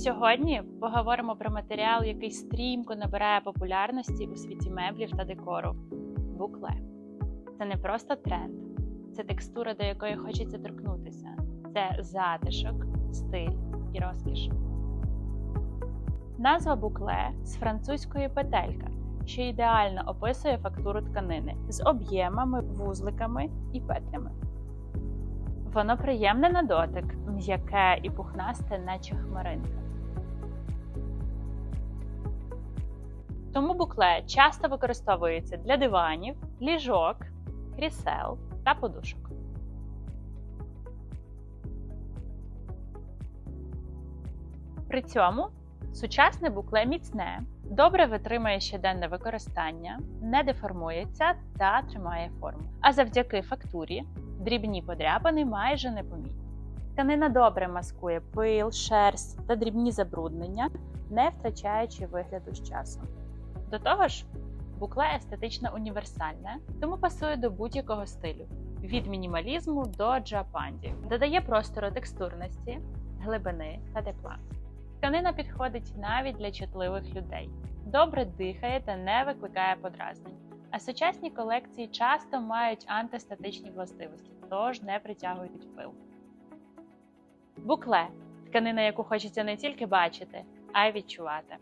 Сьогодні поговоримо про матеріал, який стрімко набирає популярності у світі меблів та декору букле. Це не просто тренд, це текстура, до якої хочеться торкнутися. Це затишок, стиль і розкіш. Назва букле з французької петелька, що ідеально описує фактуру тканини з об'ємами, вузликами і петлями. Воно приємне на дотик, м'яке і пухнасте, наче хмаринка. Тому букле часто використовується для диванів, ліжок, крісел та подушок. При цьому сучасне букле міцне, добре витримує щоденне використання, не деформується та тримає форму. А завдяки фактурі дрібні подряпини майже непомітні. Тканина добре маскує пил, шерсть та дрібні забруднення, не втрачаючи вигляду з часом. До того ж, букле естетично універсальне, тому пасує до будь-якого стилю від мінімалізму до джапанді, додає простору текстурності, глибини та тепла. Тканина підходить навіть для чутливих людей, добре дихає та не викликає подразнень. А сучасні колекції часто мають антистатичні властивості, тож не притягують пил. Букле тканина, яку хочеться не тільки бачити, а й відчувати.